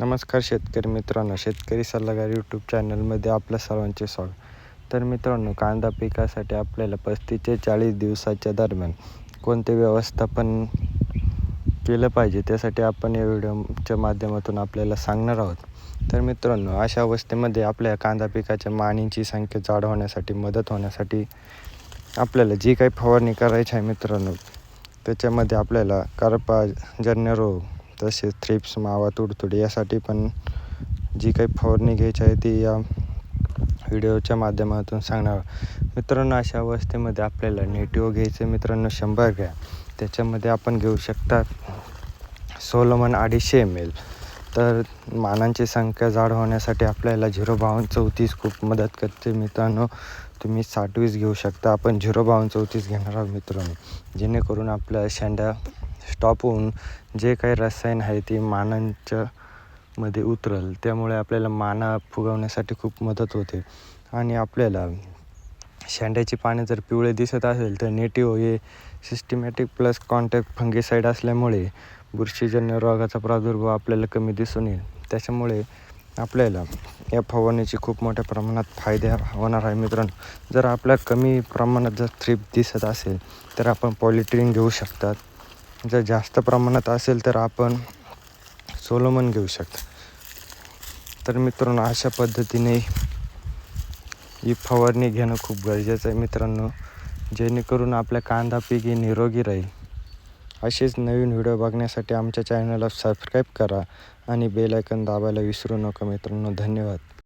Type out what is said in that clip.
नमस्कार शेतकरी मित्रांनो शेतकरी सल्लागार यूट्यूब चॅनलमध्ये आपल्या सर्वांचे स्वागत. तर मित्रांनो कांदा पिकासाठी आपल्याला पस्तीस ते चाळीस दिवसाच्या दरम्यान कोणते व्यवस्थापन केलं पाहिजे त्यासाठी आपण या व्हिडिओच्या माध्यमातून आपल्याला सांगणार आहोत. तर मित्रांनो अशा अवस्थेमध्ये आपल्या कांदा पिकाच्या माणीची संख्या जाड होण्यासाठी मदत होण्यासाठी आपल्याला जी काही फवारणी करायची आहे मित्रांनो त्याच्यामध्ये आपल्याला करपाजन्य रोग तसेच थ्रिप्स मावा तुडतुडे यासाठी पण जी काही फवारणी घ्यायची आहे ती या व्हिडिओच्या माध्यमातून सांगणार मित्रांनो अशा अवस्थेमध्ये आपल्याला नेटिओ घ्यायचं मित्रांनो शंभर घ्या त्याच्यामध्ये आपण घेऊ शकता सोलोमन अडीचशे एम एल तर मानांची संख्या जाड होण्यासाठी आपल्याला झिरो बावन्न चौतीस खूप मदत करते. मित्रांनो तुम्ही साठवीस घेऊ शकता. आपण झिरो बावन्न चौतीस घेणार आहोत मित्रांनो. जेणेकरून आपल्या शेंड्या स्टॉप होऊन जे काही रसायन आहे ती मानांच्या मध्ये उतरल त्यामुळे आपल्याला माना फुगवण्यासाठी खूप मदत होते. आणि आपल्याला शेंड्याची पाने जर पिवळे दिसत असेल तर नेटिव्ह हे सिस्टमॅटिक प्लस कॉन्टॅक्ट फंगीसाईड असल्यामुळे बुरशीजन्य रोगाचा प्रादुर्भाव आपल्याला कमी दिसून येईल. त्याच्यामुळे आपल्याला या फवारणीची खूप मोठ्या प्रमाणात फायदे होणार आहे मित्रांनो. जर आपल्या कमी प्रमाणात जर थ्रीप दिसत असेल तर आपण पॉलिट्रीन घेऊ शकतात. जर जास्त प्रमाणात असेल तर आपण सोलोमन घेऊ शकता. तर मित्रांनो अशा पद्धतीने ही फवारणी घेणं खूप गरजेचं आहे मित्रांनो. जेणेकरून आपल्या कांदा पीक ही निरोगी राहील. असेच नवीन व्हिडिओ बघण्यासाठी आमच्या चॅनलला सबस्क्राईब करा आणि बेल आयकन दाबायला विसरू नका मित्रांनो. धन्यवाद.